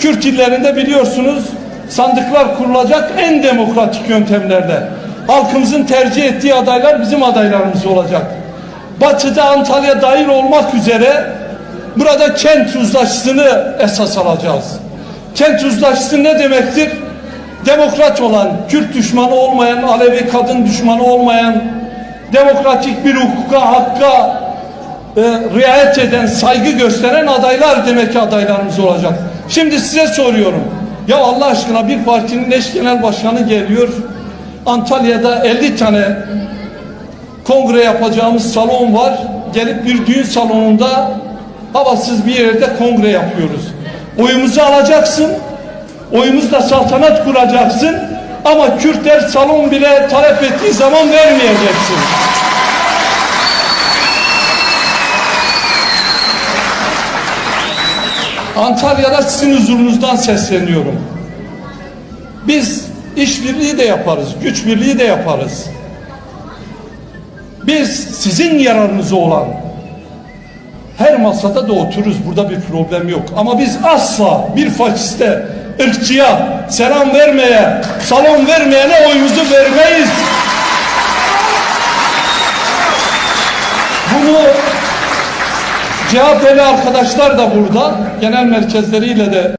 Kürt illerinde biliyorsunuz sandıklar kurulacak en demokratik yöntemlerle. Halkımızın tercih ettiği adaylar bizim adaylarımız olacak. Batı'da Antalya dahil olmak üzere burada kent uzlaşısını esas alacağız. Kent uzlaşısı ne demektir? Demokrat olan, Kürt düşmanı olmayan, Alevi kadın düşmanı olmayan, demokratik bir hukuka, hakka e, riayet eden, saygı gösteren adaylar demek ki adaylarımız olacak. Şimdi size soruyorum. Ya Allah aşkına bir partinin eş genel başkanı geliyor. Antalya'da 50 tane kongre yapacağımız salon var. Gelip bir düğün salonunda havasız bir yerde kongre yapıyoruz. Oyumuzu alacaksın. Oyumuzla saltanat kuracaksın. Ama Kürtler salon bile talep ettiği zaman vermeyeceksin. Antalya'da sizin huzurunuzdan sesleniyorum. Biz işbirliği de yaparız, güç birliği de yaparız. Biz sizin yararınıza olan her masada da otururuz. Burada bir problem yok. Ama biz asla bir faşiste, ırkçıya, selam vermeye, salon vermeyene oyumuzu vermeyiz. Bunu CHP'li arkadaşlar da burada genel merkezleriyle de